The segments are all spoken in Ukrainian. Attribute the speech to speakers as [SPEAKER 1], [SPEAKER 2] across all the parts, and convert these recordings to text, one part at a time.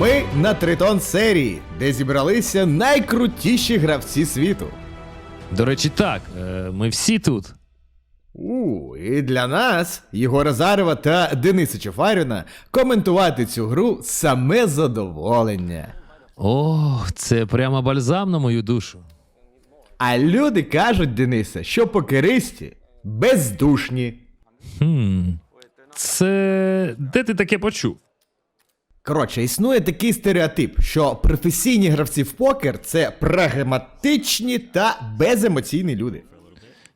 [SPEAKER 1] Ми на Тритон серії, де зібралися найкрутіші гравці світу.
[SPEAKER 2] До речі, так, е, ми всі тут.
[SPEAKER 1] У, і для нас, Єгора Зарева та Дениса Чофаріна, коментувати цю гру саме задоволення.
[SPEAKER 2] О, це прямо бальзам на мою душу.
[SPEAKER 1] А люди кажуть, Дениса, що покеристі бездушні.
[SPEAKER 2] Хм. Це. Де ти таке почув?
[SPEAKER 1] Коротше, існує такий стереотип, що професійні гравці в покер це прагматичні та беземоційні люди.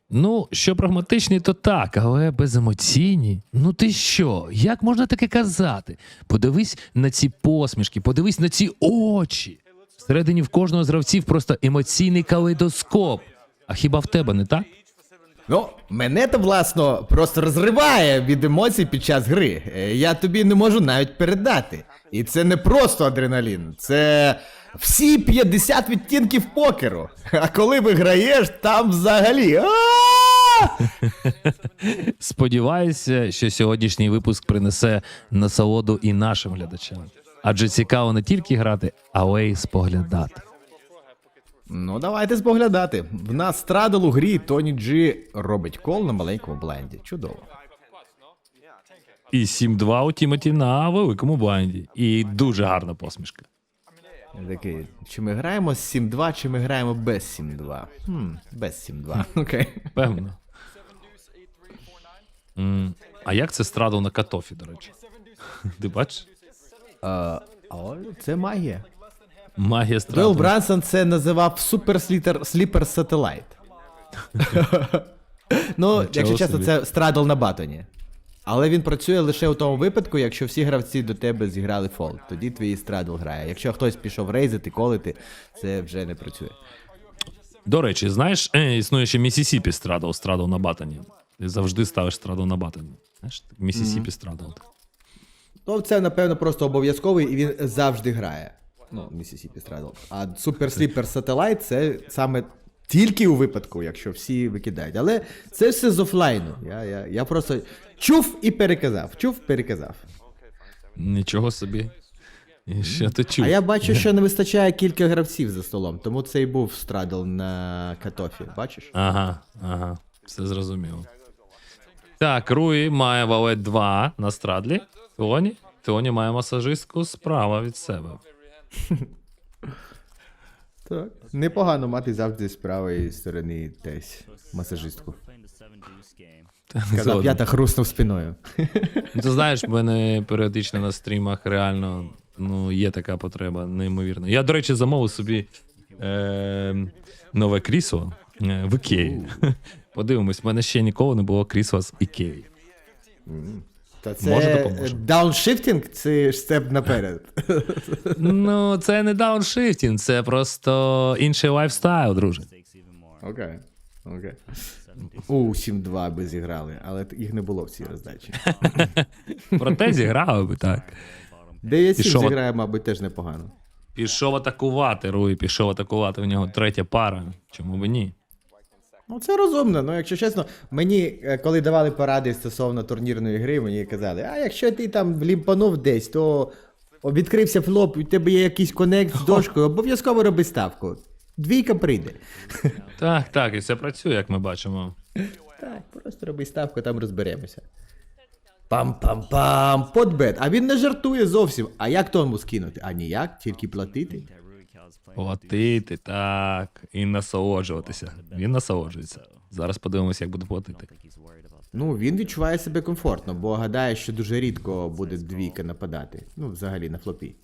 [SPEAKER 2] Ну, що прагматичні, то так, але беземоційні. Ну ти що? Як можна таке казати? Подивись на ці посмішки, подивись на ці очі. Всередині в кожного з гравців просто емоційний калейдоскоп. А хіба в тебе не так?
[SPEAKER 1] Ну, мене то, власно, просто розриває від емоцій під час гри. Е, Я тобі не можу навіть передати. І це не просто адреналін, це всі 50 відтінків покеру. А коли виграєш, там взагалі.
[SPEAKER 2] Сподіваюся, що сьогоднішній випуск принесе насолоду і нашим глядачам. Адже цікаво не тільки грати, але й споглядати.
[SPEAKER 1] Ну, давайте споглядати. В нас страдал у грі Тоні Джі робить кол на маленькому бленді. Чудово.
[SPEAKER 2] І 7-2 у Тімоті на великому блайнді. І дуже гарна посмішка.
[SPEAKER 1] Такий, чи ми граємо з 7-2, чи ми граємо без 7-2? Хм, без 7-2. Окей.
[SPEAKER 2] Певно. М, А як це страдав на катофі, до речі? Ти бачиш?
[SPEAKER 1] А, о, це магія.
[SPEAKER 2] Магія
[SPEAKER 1] Дойл
[SPEAKER 2] страдав.
[SPEAKER 1] Брансон це називав Slipper, Slipper Satellite. ну, якщо чесно,
[SPEAKER 2] собі.
[SPEAKER 1] це страдл на батоні. Але він працює лише у тому випадку, якщо всі гравці до тебе зіграли фолд. Тоді твій страдл грає. Якщо хтось пішов рейзити, колити, це вже не працює.
[SPEAKER 2] До речі, знаєш, е, існує ще Місісіпі страдав, страдав на батоні. Ти завжди ставиш страдав на батоні. Знаєш, Місісіпі страдав.
[SPEAKER 1] Ну, це, напевно, просто обов'язковий і він завжди грає. Ну, Mississippi Straddle. А Super Slipper Satellite це саме тільки у випадку, якщо всі викидають. Але це все з офлайну. Я, я, я просто чув і переказав. Чув, переказав.
[SPEAKER 2] Нічого собі. І що ти чув?
[SPEAKER 1] А я бачу, що не вистачає кілька гравців за столом, тому це і був страдл на катофі. Бачиш?
[SPEAKER 2] Ага, ага, все зрозуміло. Так, Руї має валет 2 на страдлі. Тоні. Тоні має масажистку справа від себе.
[SPEAKER 1] Так. Непогано мати завжди з правої сторони десь масажистку. Казав,
[SPEAKER 2] Згоден.
[SPEAKER 1] я так хруснув спиною.
[SPEAKER 2] Ну, ти знаєш, в мене періодично на стрімах реально ну, є така потреба, неймовірно. Я, до речі, замовив собі е, нове крісло е, в Ікеї. Подивимось, в мене ще ніколи не було крісла з Ікеї.
[SPEAKER 1] Та це
[SPEAKER 2] Може, допоможе.
[SPEAKER 1] дауншифтинг чи степ наперед?
[SPEAKER 2] Ну, це не дауншифтінг, це просто інший лайфстайл, друже.
[SPEAKER 1] Окей. Окей. У, 7-2 би зіграли, але їх не було в цій роздачі.
[SPEAKER 2] Проте зіграли би так.
[SPEAKER 1] 9-7
[SPEAKER 2] Пішов.
[SPEAKER 1] зіграє, мабуть, теж непогано.
[SPEAKER 2] Пішов атакувати, Руї, пішов атакувати. У нього третя пара. Чому б ні?
[SPEAKER 1] Ну, це розумно. Ну, якщо чесно, мені, е, коли давали поради стосовно турнірної гри, мені казали, а якщо ти там влімпанув десь, то відкрився флоп, у тебе є якийсь конект з дошкою, обов'язково роби ставку. Двійка прийде.
[SPEAKER 2] Так, так, і все працює, як ми бачимо.
[SPEAKER 1] Так, просто роби ставку, там розберемося. Пам-пам-пам, подбет. А він не жартує зовсім. А як тому скинути? А ніяк, тільки платити.
[SPEAKER 2] Платити, так, і насолоджуватися. Він насолоджується. Зараз подивимося, як буде платити.
[SPEAKER 1] Ну, він відчуває себе комфортно, бо гадає, що дуже рідко буде двійка нападати. Ну, взагалі на флопі.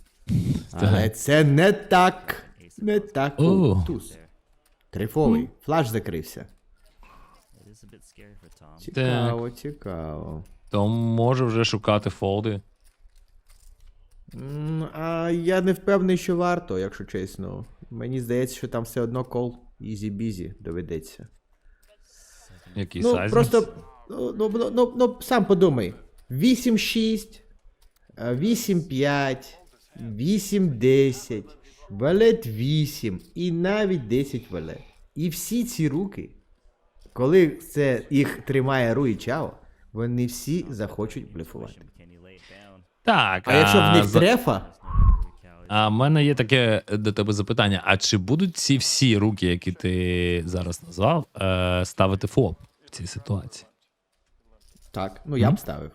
[SPEAKER 1] Але це не так. Не так. О, туз. Трифовий. Флаш закрився. Цікаво, цікаво.
[SPEAKER 2] То може вже шукати фолди.
[SPEAKER 1] А я не впевнений, що варто, якщо чесно. Мені здається, що там все одно кол ізі-бізі доведеться.
[SPEAKER 2] Який
[SPEAKER 1] Ну,
[SPEAKER 2] сайз?
[SPEAKER 1] просто, ну, ну, ну, ну, ну, сам подумай. 8-6, е, 8-5, 8-10, валет 8 і навіть 10 валет. І всі ці руки, коли це їх тримає Руї Чао, вони всі захочуть блефувати.
[SPEAKER 2] Так,
[SPEAKER 1] А якщо в них
[SPEAKER 2] за-
[SPEAKER 1] трефа,
[SPEAKER 2] А в мене є таке до тебе запитання: а чи будуть ці всі руки, які ти зараз назвав, е, ставити ФОП в цій ситуації?
[SPEAKER 1] Так, ну я б ставив.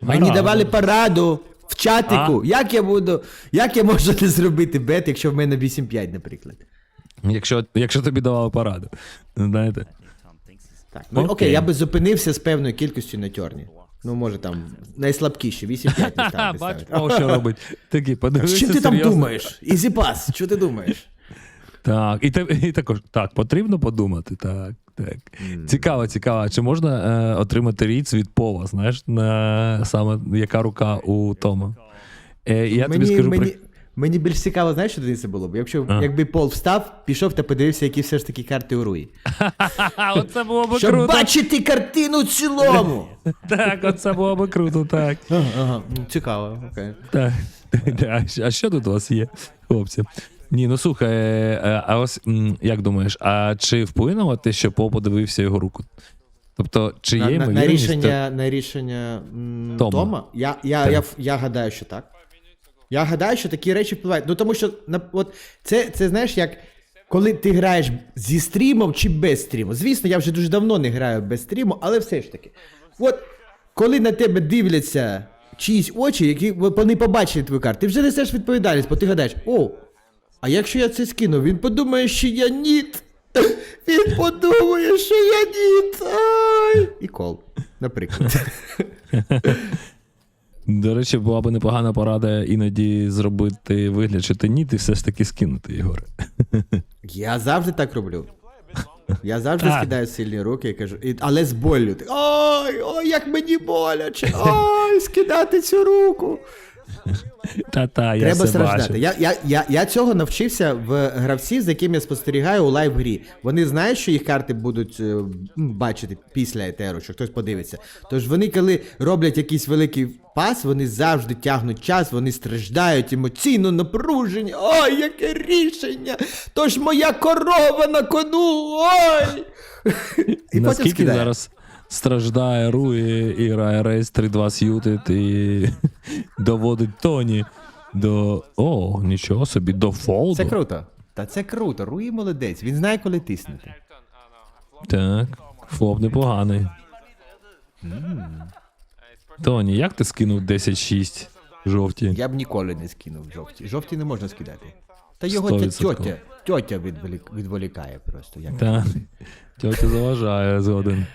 [SPEAKER 2] Гаразд.
[SPEAKER 1] Мені давали пораду в чатику. Як я буду. Як я можу не зробити бет, якщо в мене 8-5, наприклад?
[SPEAKER 2] Якщо, якщо тобі давали пораду. Знаєте?
[SPEAKER 1] Так, ну окей,
[SPEAKER 2] Окей.
[SPEAKER 1] я би зупинився з певною кількістю на тьорні. Ну, може там найслабкіші, 8-5 не ставити.
[SPEAKER 2] бач. О, що робить. Такі, подивися.
[SPEAKER 1] Що ти там
[SPEAKER 2] серйозно.
[SPEAKER 1] думаєш? Ізіпас, що ти думаєш?
[SPEAKER 2] Так, і, те- і також так, потрібно подумати. Так, так. Цікаво, цікаво. А Чи можна е, отримати ріц від пова? знаєш, на саме яка рука у Тома? Е, я тобі
[SPEAKER 1] мені,
[SPEAKER 2] скажу
[SPEAKER 1] мені,
[SPEAKER 2] при...
[SPEAKER 1] мені більш цікаво, знаєш, що тоді це було б? Якщо
[SPEAKER 2] А.
[SPEAKER 1] якби Пол встав, пішов та подивився, які все ж таки карти у Руї.
[SPEAKER 2] Оце було б
[SPEAKER 1] Щоб
[SPEAKER 2] круто.
[SPEAKER 1] бачити картину в цілому.
[SPEAKER 2] Так, оце було б круто, так.
[SPEAKER 1] Ага, цікаво, окей.
[SPEAKER 2] Так. А що тут у вас є, хлопці? Ні, ну слухай, е, а ось як думаєш, а чи вплинуло те, що Пол подивився його руку? Тобто, чи є
[SPEAKER 1] На, на, на
[SPEAKER 2] ймовірність,
[SPEAKER 1] рішення, на рішення
[SPEAKER 2] Тома.
[SPEAKER 1] Тома, я, я, я, я гадаю, що так. Я гадаю, що такі речі впливають. Ну тому що на, от, це, це знаєш, як коли ти граєш зі стрімом чи без стріму. Звісно, я вже дуже давно не граю без стріму, але все ж таки. От коли на тебе дивляться чиїсь очі, які вони побачили твою карту, ти вже несеш відповідальність, бо ти гадаєш, о, а якщо я це скину, він подумає, що я ніт. Він подумає, що я ніт. Ай! І кол, наприклад.
[SPEAKER 2] До речі, була б непогана порада іноді зробити вигляд, що ти ні, ти все ж таки скинути, Ігор.
[SPEAKER 1] Я завжди так роблю. Я завжди
[SPEAKER 2] Так.
[SPEAKER 1] скидаю сильні руки і кажу, і, але з болю. ти. Ой, ой, як мені боляче. Ой, скидати цю руку.
[SPEAKER 2] Та-та, я
[SPEAKER 1] Треба
[SPEAKER 2] все
[SPEAKER 1] страждати.
[SPEAKER 2] бачу.
[SPEAKER 1] Я, я, я, я цього навчився в гравців, з якими я спостерігаю у лайв грі. Вони знають, що їх карти будуть е, бачити після етеру, що хтось подивиться. Тож вони, коли роблять якийсь великий пас, вони завжди тягнуть час, вони страждають емоційно напружені. Ой, яке рішення! Тож моя корова на кону! Ой! І
[SPEAKER 2] Наскільки зараз страждає Руї і грає рейс 3-2 с'ютит і доводить Тоні до. О, нічого собі, до фолду.
[SPEAKER 1] Це круто. Та це круто. Руї молодець, він знає, коли тиснути.
[SPEAKER 2] Так, флоп непоганий. Тоні, як ти скинув 10-6 жовті?
[SPEAKER 1] Я б ніколи не скинув жовті. Жовті не можна скидати. Та його тьотя, тьотя відволікає просто. Як...
[SPEAKER 2] Так. Тьотя заважає згоден.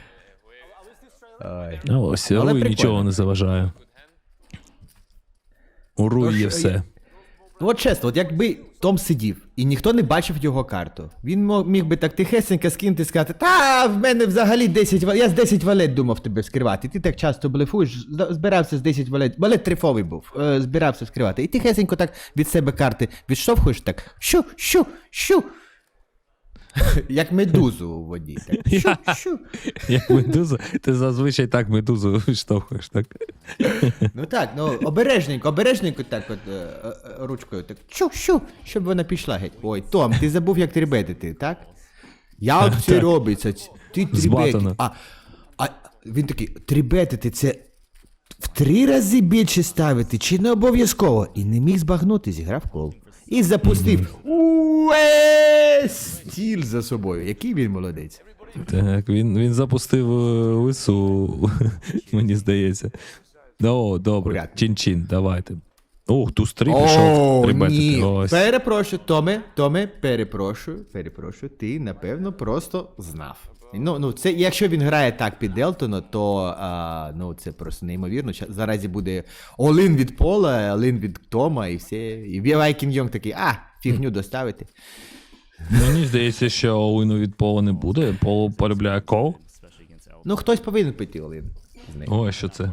[SPEAKER 1] Ой.
[SPEAKER 2] А ось
[SPEAKER 1] Але прикольно.
[SPEAKER 2] нічого не заважає. У Руї є
[SPEAKER 1] Тож,
[SPEAKER 2] все.
[SPEAKER 1] Ну от чесно, от якби Том сидів і ніхто не бачив його карту, він мо- міг би так тихесенько скинути і сказати, та в мене взагалі 10 валет, я з 10 валет думав тебе вскривати. Ти так часто блефуєш, з- збирався з 10 валет, валет трифовий був, е, збирався вскривати. І тихесенько так від себе карти відштовхуєш так, що, що, що. Як медузу у воді. Так.
[SPEAKER 2] Як медуза, ти зазвичай так медузу штовхаєш, так?
[SPEAKER 1] Ну так, ну обережненько, обережненько так от е, е, ручкою так. Чу, щу, щоб вона пішла геть. Ой, Том, ти забув, як трібетити, так? Як це
[SPEAKER 2] Так.
[SPEAKER 1] робиться? Ти трібетить. А, а він такий, трібетити це в три рази більше ставити, чи не обов'язково? І не міг збагнути, зіграв кол. І запустив увесь стіль за собою. Який він молодець.
[SPEAKER 2] Так, він, він запустив лису, мені здається. О, добре. Чин-чин, давайте. Ох, туз три пішов.
[SPEAKER 1] О, ні.
[SPEAKER 2] Ось.
[SPEAKER 1] Перепрошую, Томе, Томе, перепрошую, перепрошую, ти, напевно, просто знав. Ну, ну, це, якщо він грає так під Елтона, то а, ну, це просто неймовірно. Заразі буде Олин від Пола, Олин від Тома і все. І Вайкін Йонг такий, а, фігню доставити.
[SPEAKER 2] Мені здається, що Олину від Пола не буде. Пол полюбляє кол.
[SPEAKER 1] Ну, хтось повинен піти Олин. з нею.
[SPEAKER 2] Ой, що це?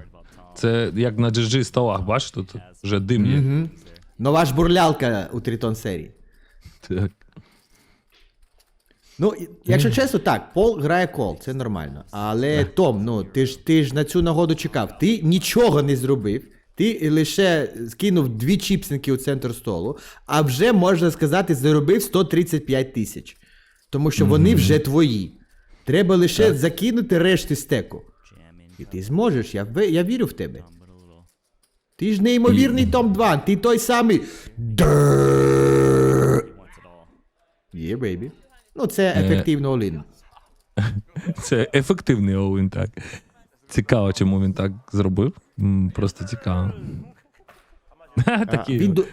[SPEAKER 2] Це як на GG столах, бачиш, тут вже дим є.
[SPEAKER 1] Мгм. Нова ж бурлялка у Тритон серії.
[SPEAKER 2] Так.
[SPEAKER 1] Ну, і- якщо чесно, так, Пол грає кол, це нормально. Але Том, ну ти ж ти ж на цю нагоду чекав. Ти нічого не зробив. Ти лише скинув дві чіпсинки у центр столу, а вже можна сказати, заробив 135 тисяч. Тому що вони вже твої. Треба лише закинути решти стеку. І ти зможеш, я, я вірю в тебе. Ти ж неймовірний Том 2, ти той самий. Є, бейбі. Ну, це ефективно Олін.
[SPEAKER 2] Це ефективний Олін, так. Цікаво, чому він так зробив. Просто цікаво. Такі.
[SPEAKER 1] Він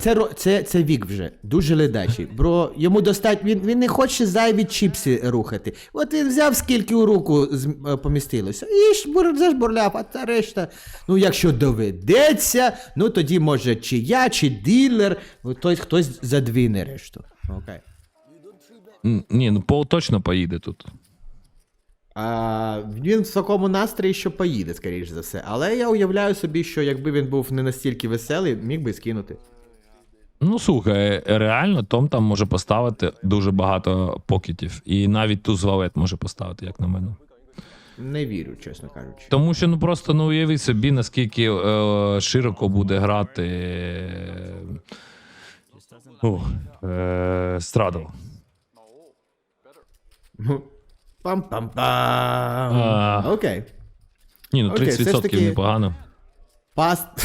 [SPEAKER 1] це, це, це вік вже, дуже ледачий. Бро, йому достатньо, він, він не хоче зайві чіпси рухати. От він взяв скільки у руку е, помістилося. І ж бур, зашбурляв, а та решта. Ну, якщо доведеться, ну тоді може чи я, чи дилер, ну, той хтось задвине решту. Окей.
[SPEAKER 2] Ні, ну Пол точно поїде тут.
[SPEAKER 1] А, він в такому настрої, що поїде, скоріш за все. Але я уявляю собі, що якби він був не настільки веселий, міг би скинути.
[SPEAKER 2] Ну слухай, реально Том там може поставити дуже багато покетів. І навіть туз валет може поставити, як на мене.
[SPEAKER 1] Не вірю, чесно кажучи.
[SPEAKER 2] Тому що ну просто ну уяви собі, наскільки е, широко буде грати. Е, е, Страдл.
[SPEAKER 1] Пам-пам-пам.
[SPEAKER 2] А.
[SPEAKER 1] Окей.
[SPEAKER 2] Ні, ну 30%
[SPEAKER 1] все ж таки-
[SPEAKER 2] непогано.
[SPEAKER 1] Паст.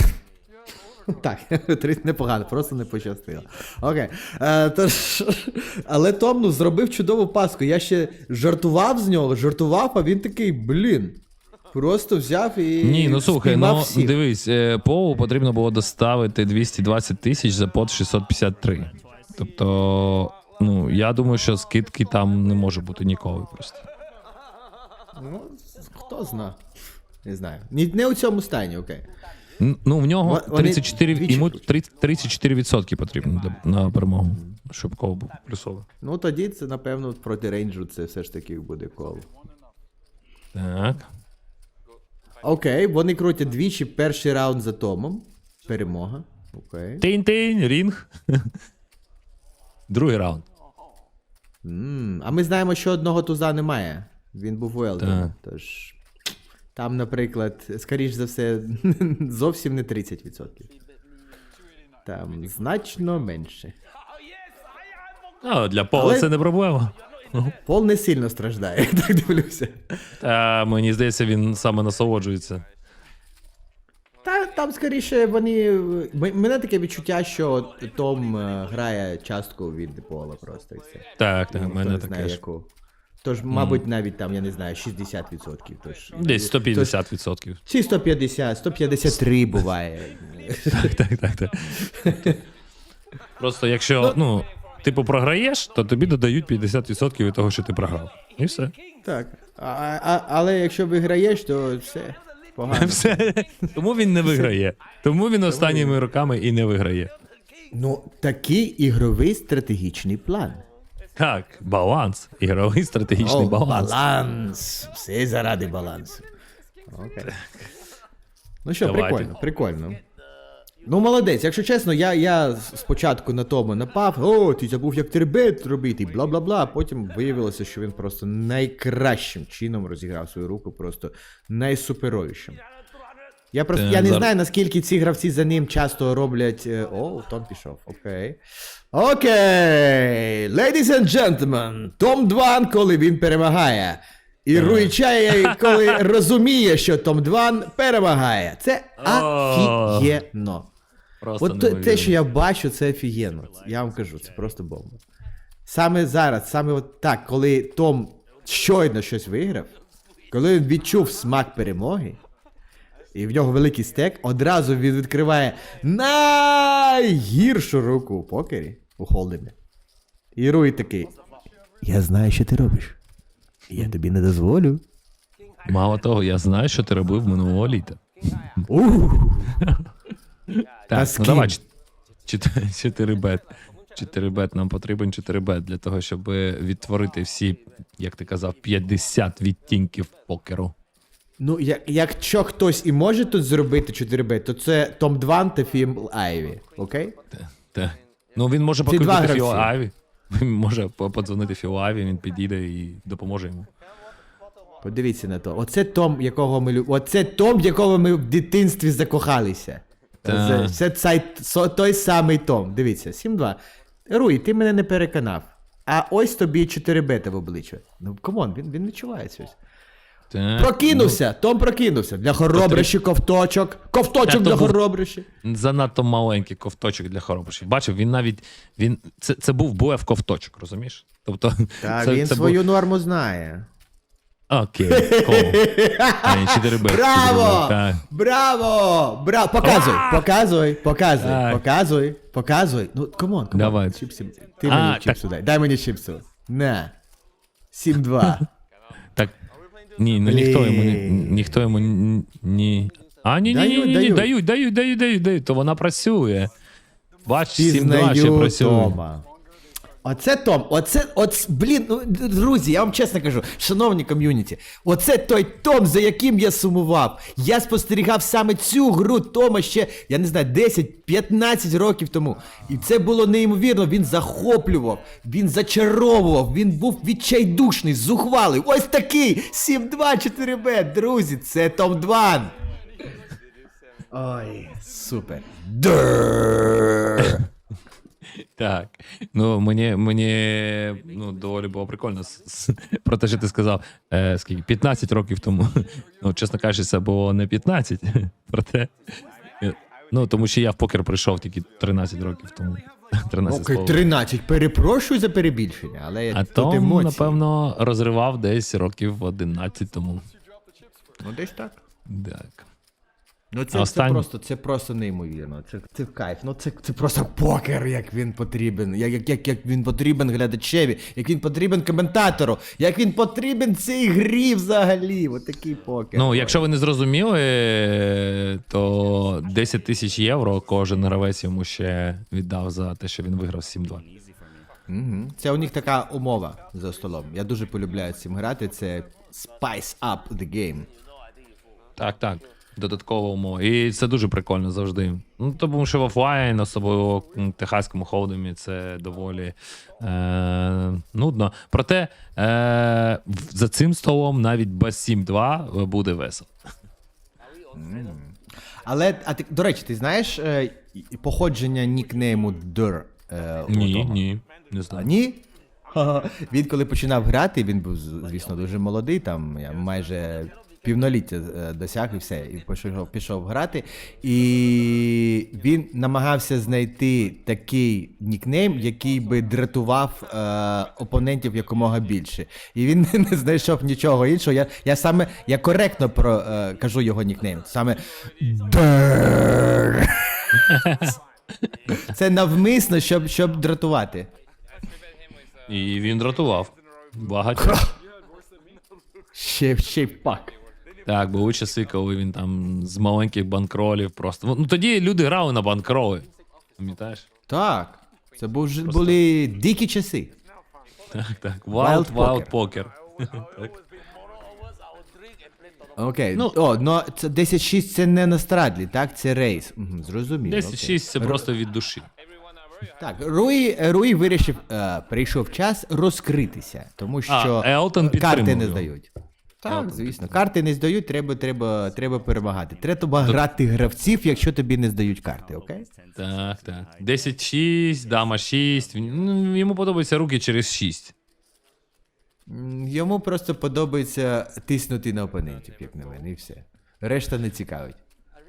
[SPEAKER 1] Так, непогано, просто не пощастило. Окей. Е, тож, але Том ну, зробив чудову паску. Я ще жартував з нього, жартував, а він такий, блін. Просто взяв і.
[SPEAKER 2] Ні, ну слухай, ну
[SPEAKER 1] всіх.
[SPEAKER 2] дивись, е, Полу потрібно було доставити 220 тисяч за под 653. Тобто, ну я думаю, що скидки там не може бути ніколи просто.
[SPEAKER 1] Ну, хто зна. Не знаю. Ні, не у цьому стані, окей.
[SPEAKER 2] Ну, в нього
[SPEAKER 1] вони
[SPEAKER 2] 34,
[SPEAKER 1] двічі
[SPEAKER 2] йому
[SPEAKER 1] крутять.
[SPEAKER 2] 30 34% потрібно для- на перемогу, щоб кол був плюсовий.
[SPEAKER 1] Ну тоді це, напевно, проти рейнджу це все ж таки буде кол.
[SPEAKER 2] Так.
[SPEAKER 1] Окей, вони крутять двічі перший раунд за Томом. Перемога. Окей.
[SPEAKER 2] Тинь-тинь, рінг. Другий раунд.
[SPEAKER 1] М, А ми знаємо, що одного туза немає. Він був у Елдена. Тож. Там, наприклад, скоріш за все, зовсім не 30%. Там значно менше.
[SPEAKER 2] Ну, для Пола
[SPEAKER 1] Але-
[SPEAKER 2] це не проблема.
[SPEAKER 1] Пол не сильно страждає, так дивлюся.
[SPEAKER 2] Та мені здається, він саме насолоджується.
[SPEAKER 1] Та там скоріше вони. м- Мене таке відчуття, що Том е, грає частку від Пола просто і все.
[SPEAKER 2] Так, так,
[SPEAKER 1] Ну,
[SPEAKER 2] в
[SPEAKER 1] хто
[SPEAKER 2] мене
[SPEAKER 1] не
[SPEAKER 2] таке
[SPEAKER 1] знає,
[SPEAKER 2] ж.
[SPEAKER 1] яку. Тож, мабуть, навіть там, я не знаю, 60%. Тож,
[SPEAKER 2] Десь 150%.
[SPEAKER 1] Чи 150, 153 буває.
[SPEAKER 2] Так, так, так, так. Просто якщо, ну, типу, програєш, то тобі додають 50% від того, що ти програв. І все.
[SPEAKER 1] Так. А, а, але якщо виграєш, то все. Погано.
[SPEAKER 2] Все. Тому він не виграє. Тому він останніми роками і не виграє.
[SPEAKER 1] Ну, такий ігровий стратегічний план.
[SPEAKER 2] Так, баланс. Ігровий стратегічний
[SPEAKER 1] О,
[SPEAKER 2] баланс.
[SPEAKER 1] баланс. Все заради балансу. Окей. Ну що,
[SPEAKER 2] Давайте.
[SPEAKER 1] прикольно, прикольно. Ну, молодець, якщо чесно, я, я спочатку на тому напав, о, ти забув як тербет робити, бла бла бла. а Потім виявилося, що він просто найкращим чином розіграв свою руку, просто найсуперовішим. Я просто
[SPEAKER 2] Е,
[SPEAKER 1] я не знаю, наскільки ці гравці за ним часто роблять. е, О, Том пішов. Окей. Окей. Ladies and gentlemen, Том Дван, коли він перемагає. І Руїчає, коли розуміє, що Том Дван перемагає. Це офігенно.
[SPEAKER 2] Просто
[SPEAKER 1] От те- те, що я бачу, це офігенно. Я вам кажу, це просто бомба. Саме зараз, саме от так, коли Том щойно щось виграв, коли він відчув смак перемоги, і в нього великий стек, одразу він відкриває найгіршу руку у покері у холдемі. І Руй такий. Я знаю, що ти робиш. Я тобі не дозволю.
[SPEAKER 2] Мало того, я знаю, що ти робив минулого літа. Так, ну давай, чот- чот- 4 бет. 4 бет нам потрібен 4 бет для того, щоб відтворити всі, як ти казав, 50 відтінків покеру.
[SPEAKER 1] Ну, як, якщо хтось і може тут зробити 4Б, то це Том Дван та Фім Айві. Окей?
[SPEAKER 2] Так. Ну він може
[SPEAKER 1] гравці.
[SPEAKER 2] Фіо Аві. Він може подзвонити Фіо Аві, він підійде і допоможе йому.
[SPEAKER 1] Подивіться на то. Оце Том, якого ми любимо. Оце Том, якого ми в дитинстві закохалися.
[SPEAKER 2] Та.
[SPEAKER 1] Це, це цей, той самий Том. Дивіться, 7-2. Руй, ти мене не переконав. А ось тобі 4 бета в обличчя. Ну, камон, він, він відчуває щось.
[SPEAKER 2] Так,
[SPEAKER 1] Прокинувся, Том прокинувся. Для хоробрищі ковточок. Ковточок
[SPEAKER 2] Та
[SPEAKER 1] для
[SPEAKER 2] був-
[SPEAKER 1] хоробрищі.
[SPEAKER 2] ну, занадто маленький ковточок для хоробріших. Бачив, він навіть він це, це був буев ковточок, розумієш? Тобто,
[SPEAKER 1] Та
[SPEAKER 2] це,
[SPEAKER 1] він
[SPEAKER 2] це
[SPEAKER 1] свою норму знає.
[SPEAKER 2] Окей, кол. А, ні, 4 б
[SPEAKER 1] Браво! Браво! Браво! Показуй, показуй, показуй,
[SPEAKER 2] Так.
[SPEAKER 1] показуй, показуй. Ну, камон, камон.
[SPEAKER 2] Давай.
[SPEAKER 1] Чіпси. Ти
[SPEAKER 2] А,
[SPEAKER 1] мені
[SPEAKER 2] так.
[SPEAKER 1] чіпсу дай. Дай мені чіпсу. На. 7-2.
[SPEAKER 2] Так. Ні, ну ніхто йому ні, ніхто йому ні. А, ні, ні, ні, ні, ні,
[SPEAKER 1] дають.
[SPEAKER 2] дають, дають, дають, дають, дають, то вона працює. Бач, 7-2 ще працює.
[SPEAKER 1] Тома. Оце Том, оце, оц, блін, ну, друзі, я вам чесно кажу, шановні ком'юніті, оце той Том, за яким я сумував. Я спостерігав саме цю гру Тома ще, я не знаю, 10-15 років тому. І це було неймовірно. Він захоплював, він зачаровував, він був відчайдушний, зухвалий. Ось такий 7-2-4Б, друзі, це Том 2. Ой, супер. Дер.
[SPEAKER 2] Так. Ну, мені, мені ну, доволі було прикольно про те, що ти сказав, е, скільки, 15 років тому. Ну, чесно кажучи, це було не 15, проте. е, Ну, тому що я в покер прийшов тільки 13 років тому. 13
[SPEAKER 1] Окей,
[SPEAKER 2] слов.
[SPEAKER 1] 13. Перепрошую за перебільшення, але
[SPEAKER 2] А
[SPEAKER 1] тут
[SPEAKER 2] Том,
[SPEAKER 1] емоції.
[SPEAKER 2] напевно, розривав десь років 11 тому.
[SPEAKER 1] Ну, десь так.
[SPEAKER 2] Так.
[SPEAKER 1] Ну, це,
[SPEAKER 2] А
[SPEAKER 1] це просто це просто неймовірно. Це, це кайф. Ну це, це просто покер, як він потрібен. Як, як, як, як він потрібен глядачеві, як він потрібен коментатору, як він потрібен цій грі взагалі. От покер.
[SPEAKER 2] Ну, якщо ви не зрозуміли, то 10 тисяч євро кожен гравець йому ще віддав за те, що він виграв 7-2.
[SPEAKER 1] Угу. Це у них така умова за столом. Я дуже полюбляю цим грати. Це spice up the game.
[SPEAKER 2] Так, так. Додаткова умова. І це дуже прикольно завжди. Ну, тому що в офлайн, особливо в техаському холдемі, це доволі е- нудно. Проте е- за цим столом навіть без 7-2 буде весело.
[SPEAKER 1] Але, а ти, до речі, ти знаєш е, походження нікнейму Др? Е,
[SPEAKER 2] Ні,
[SPEAKER 1] Тома?
[SPEAKER 2] ні, не
[SPEAKER 1] А, ні? Він коли починав грати, він був, звісно, дуже молодий, там я майже півноліття е, досяг і все, і пішов, пішов грати. І він намагався знайти такий нікнейм, який би дратував е, опонентів якомога більше. І він не знайшов нічого іншого. Я, я саме я коректно про, е, кажу його нікнейм. Саме Дер. Це навмисно, щоб, щоб дратувати.
[SPEAKER 2] І він дратував. Багатьох.
[SPEAKER 1] Ще, ще пак.
[SPEAKER 2] Так, були часи, коли він там з маленьких банкролів просто. Ну тоді люди грали на банкроли. Пам'ятаєш?
[SPEAKER 1] Так. Це був, ж- були дикі часи.
[SPEAKER 2] Так, так.
[SPEAKER 1] Wild
[SPEAKER 2] Wild, Wild Poker.
[SPEAKER 1] Окей.
[SPEAKER 2] Ну-
[SPEAKER 1] О, ну це 10-6 це не на страдлі, так? Це рейс. Угу, зрозуміло.
[SPEAKER 2] 10-6 це просто від душі.
[SPEAKER 1] Так, Руї, Руї вирішив, е, прийшов час розкритися, тому що
[SPEAKER 2] А, Елтон
[SPEAKER 1] карти
[SPEAKER 2] підтримав
[SPEAKER 1] не
[SPEAKER 2] його.
[SPEAKER 1] здають. Так, звісно, карти не здають, треба, треба, треба перемагати. Треба грати гравців, якщо тобі не здають карти, окей?
[SPEAKER 2] Так, так. 10-6, дама 6. Ну, Йому подобаються руки через 6.
[SPEAKER 1] Йому просто подобається тиснути на опонентів, як на мене, і все. Решта не цікавить.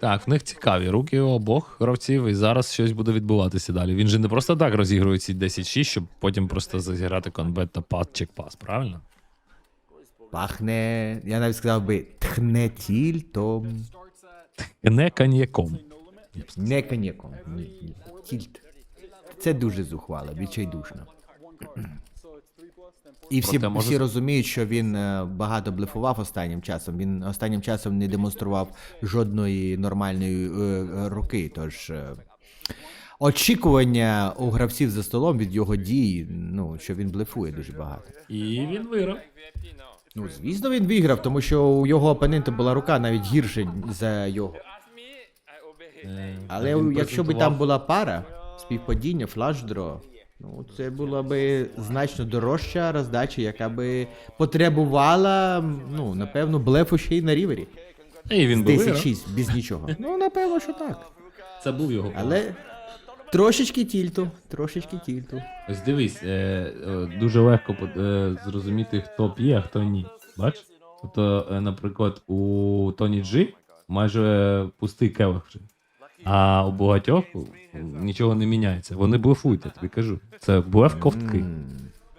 [SPEAKER 2] Так, в них цікаві руки у обох гравців, і зараз щось буде відбуватися далі. Він же не просто так розігрує ці 10-6, щоб потім просто зіграти конбет та пас чек пас, правильно?
[SPEAKER 1] Пахне, я навіть сказав би, тхне тільтом.
[SPEAKER 2] Не коньяком.
[SPEAKER 1] Не коньяком. Тільт. Це дуже зухвало, відчайдушно. І всі,
[SPEAKER 2] Проте може-
[SPEAKER 1] всі розуміють, що він е, багато блефував останнім часом. Він останнім часом не демонстрував жодної нормальної е, руки. Тож е, очікування у гравців за столом від його дій, ну, що він блефує дуже багато.
[SPEAKER 2] І він виграв.
[SPEAKER 1] Ну, звісно, він виграв, тому що у його опонента була рука навіть гірше за його.
[SPEAKER 2] Е,
[SPEAKER 1] Але
[SPEAKER 2] він
[SPEAKER 1] якщо б
[SPEAKER 2] презентував-
[SPEAKER 1] там була пара, співпадіння, флаш-дро, ну це була би значно дорожча роздача, яка би потребувала, ну, напевно, блефу ще й на рівері.
[SPEAKER 2] І він би виграв.
[SPEAKER 1] 10-6, без нічого. Ну, напевно, що так.
[SPEAKER 2] Це був його. план.
[SPEAKER 1] Але трошечки тільту, трошечки тільту.
[SPEAKER 2] Ось дивись, е, е, дуже легко по- е, зрозуміти, хто п'є, а хто ні. Бач? Тобто, е, наприклад, у Тоні Джі майже пустий келих вже. А у багатьох нічого не міняється. Вони блефують, я тобі кажу. Це блеф ковтки.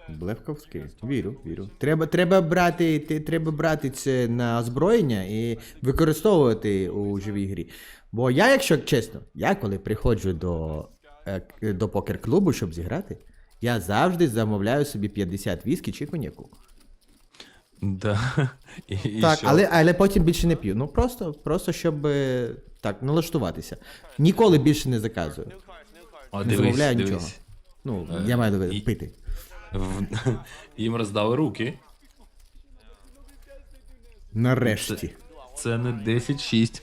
[SPEAKER 1] Блевковський. Вірю, вірю. Треба, треба, брати, треба брати це на озброєння і використовувати у живій грі. Бо я, якщо чесно, я коли приходжу до, до покер-клубу, щоб зіграти, я завжди замовляю собі 50 віскі чи коньяку.
[SPEAKER 2] Да. І, і
[SPEAKER 1] так,
[SPEAKER 2] що?
[SPEAKER 1] але, але потім більше не п'ю. Ну просто, просто щоб е, так налаштуватися. Ніколи більше не заказую.
[SPEAKER 2] О,
[SPEAKER 1] не
[SPEAKER 2] дивись,
[SPEAKER 1] замовляю
[SPEAKER 2] дивись.
[SPEAKER 1] нічого. Ну, я маю увазі
[SPEAKER 2] і-
[SPEAKER 1] пити.
[SPEAKER 2] В- Їм роздали руки.
[SPEAKER 1] Нарешті.
[SPEAKER 2] Це не 10-6.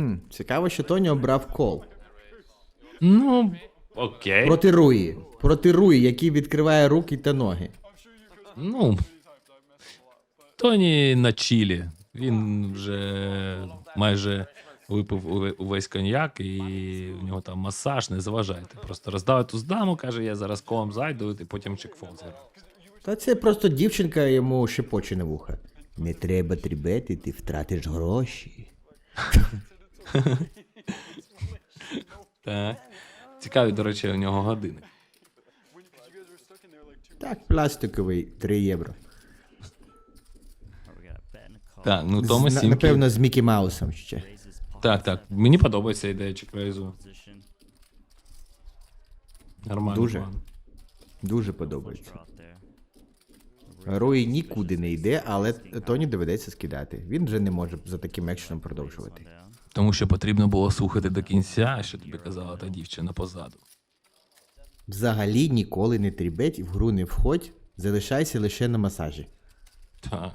[SPEAKER 1] Хм, цікаво, що Тоні обрав кол.
[SPEAKER 2] Ну, окей.
[SPEAKER 1] Проти Руї. Проти Руї, який відкриває руки та ноги.
[SPEAKER 2] Ну. Тоні на чілі. Він вже майже випив увесь коньяк, і в нього там масаж, не заважайте. Просто роздав ту даму, каже, я зараз колом зайду, і потім чекфол зроблю.
[SPEAKER 1] Та це просто дівчинка йому шепоче на вуха. Не треба трібети, ти втратиш гроші.
[SPEAKER 2] Так. Цікаві, до речі, у нього години.
[SPEAKER 1] Так, пластиковий 3 євро.
[SPEAKER 2] Так, ну
[SPEAKER 1] З-
[SPEAKER 2] Тома
[SPEAKER 1] на-
[SPEAKER 2] Сімки.
[SPEAKER 1] напевно, з Мікі Маусом ще.
[SPEAKER 2] Так, так. Мені подобається ідея чекрейзу. Нормально.
[SPEAKER 1] Дуже.
[SPEAKER 2] план.
[SPEAKER 1] Дуже подобається. Руї нікуди не йде, але Тоні доведеться скидати. Він вже не може за таким екшеном продовжувати.
[SPEAKER 2] Тому що потрібно було слухати до кінця, що тобі казала та дівчина позаду.
[SPEAKER 1] Взагалі ніколи не трібеть і в гру не входь, залишайся лише на масажі.
[SPEAKER 2] Так.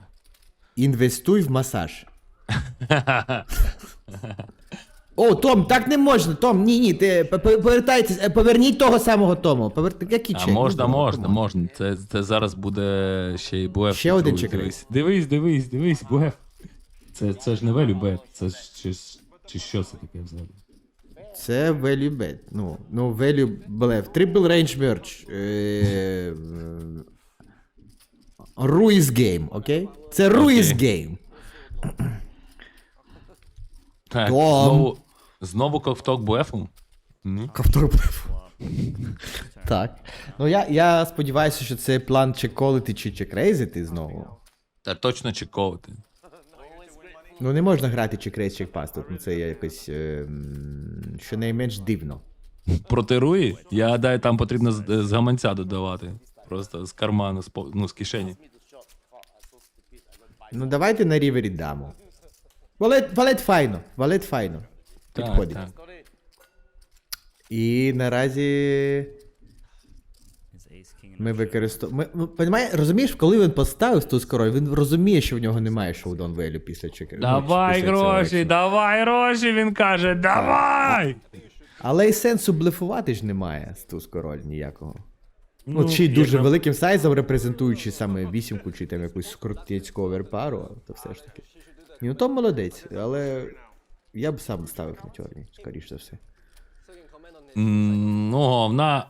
[SPEAKER 1] Інвестуй в масаж. О, Том, так не можна. Том, ні, ні, ти п- п- повертайтесь, е, поверніть того самого Тому. Повер... Який
[SPEAKER 2] А
[SPEAKER 1] чек?
[SPEAKER 2] можна,
[SPEAKER 1] Ну,
[SPEAKER 2] можна,
[SPEAKER 1] камон.
[SPEAKER 2] можна. Це, це зараз буде ще й блеф.
[SPEAKER 1] Ще один чекрейс.
[SPEAKER 2] Дивись, дивись, дивись, блеф. Це, це ж не велю бет, це ж чи, що це таке взагалі?
[SPEAKER 1] Це value bet. Ну, ну value blef. Triple range merge. Е, Ruiz game, окей? Це Ruiz game.
[SPEAKER 2] Так, знову, знову ковток блефу? Ні.
[SPEAKER 1] Ковтор. Так. Ну я, я сподіваюся, що це план чеколити чи чекрейзити знову.
[SPEAKER 2] Та точно чековати.
[SPEAKER 1] Ну не можна грати чекрейз чекпас тут. Ну це якось е, щонайменш дивно.
[SPEAKER 2] Проти Руї, я гадаю, там потрібно з, з гаманця додавати. Просто з карману, з, по- ну, з кишені.
[SPEAKER 1] Ну давайте на рівері даму. Валет, валет файно, валет файно.
[SPEAKER 2] Так, так.
[SPEAKER 1] І наразі ми використовуємо. Ми, понімає, розумієш, коли він поставив ту скорою, він розуміє, що в нього немає шоудаун велю після чекер.
[SPEAKER 2] Давай гроші, давай гроші, він каже, давай!
[SPEAKER 1] Але й сенсу блефувати ж немає з ту скороль ніякого. Ну,
[SPEAKER 2] Ну,
[SPEAKER 1] чи дуже великим сайзом репрезентуючи саме вісімку, чи там якусь крутецьку оверпару, то все ж таки. Ну то молодець, але я б сам ставив на чорні, скоріш за все.
[SPEAKER 2] Ну, головна,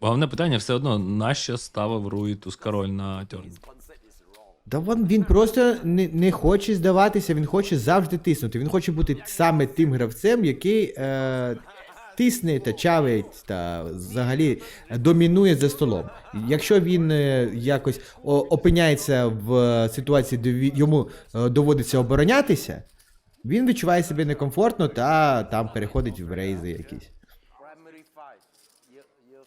[SPEAKER 2] головне питання все одно, нащо ставив Руї Тускароль на тьорн?
[SPEAKER 1] Да вон він просто не, не хоче здаватися, він хоче завжди тиснути. Він хоче бути саме тим гравцем, який е, тисне та чавить та взагалі домінує за столом. Якщо він е, якось о, опиняється в ситуації, де ві- йому е, доводиться оборонятися, він відчуває себе некомфортно та там переходить в рейзи якісь.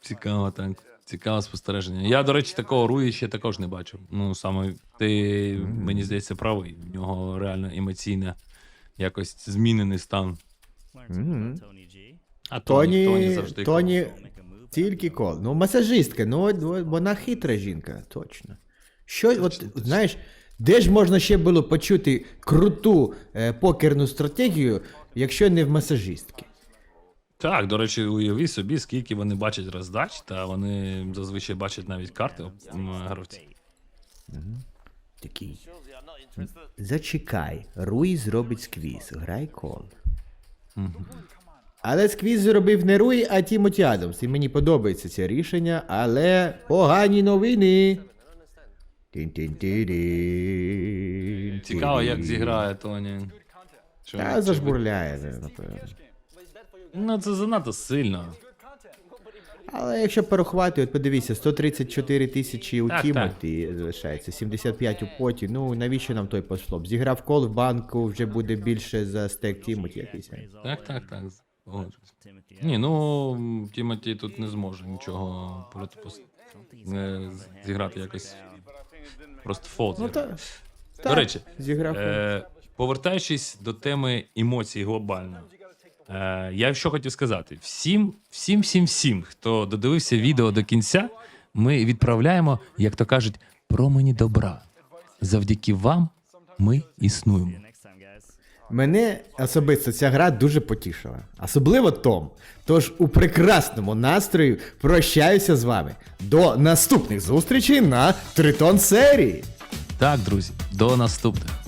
[SPEAKER 2] Цікаво, так. Цікаве спостереження. Я, до речі, такого Руї ще також не бачив. Ну, саме ти, мені здається, правий. В нього реально емоційно якось змінений стан. А Тоні, Тоні
[SPEAKER 1] Тоні,
[SPEAKER 2] завжди.
[SPEAKER 1] Тоні тільки кол. Ну, масажистка, ну от- от вона хитра жінка, точно. Що, от, знаєш, де ж можна ще було почути круту е, покерну стратегію, якщо не в масажистки?
[SPEAKER 2] Так, до речі, уяви собі, скільки вони бачать роздач, та вони зазвичай бачать навіть карти м, гравців.
[SPEAKER 1] Такий. Зачекай, Руї зробить сквіз, грай кол. Але сквіз зробив не Руї, а Тімоті Адамс. І мені подобається це рішення, але погані новини.
[SPEAKER 2] Цікаво, як зіграє Тоні. Що-
[SPEAKER 1] Та зажбурляє, напевно.
[SPEAKER 2] Ну, це занадто сильно.
[SPEAKER 1] Але якщо порахувати, от подивіться, 134 тисячі у
[SPEAKER 2] Так,
[SPEAKER 1] Тімоті залишається, 75 у поті. Ну навіщо нам той послоб? Зіграв кол в банку, вже буде більше за стек Тімоті якийсь.
[SPEAKER 2] Так, так, так. Погоджуюсь. Ні, ну Тімоті тут не зможе нічого протипос... не зіграти якось. Просто фолд.
[SPEAKER 1] Ну та
[SPEAKER 2] До речі,
[SPEAKER 1] зіграв.
[SPEAKER 2] Е, повертаючись до теми емоцій глобально. Е, я що хотів сказати: всім, всім, всім, всім, хто додивився відео до кінця, ми відправляємо, як то кажуть, промені добра. Завдяки вам ми існуємо.
[SPEAKER 1] Мене особисто ця гра дуже потішила, особливо Том. Тож у прекрасному настрої прощаюся з вами. До наступних зустрічей на Тритон серії.
[SPEAKER 2] Так, друзі, до наступних.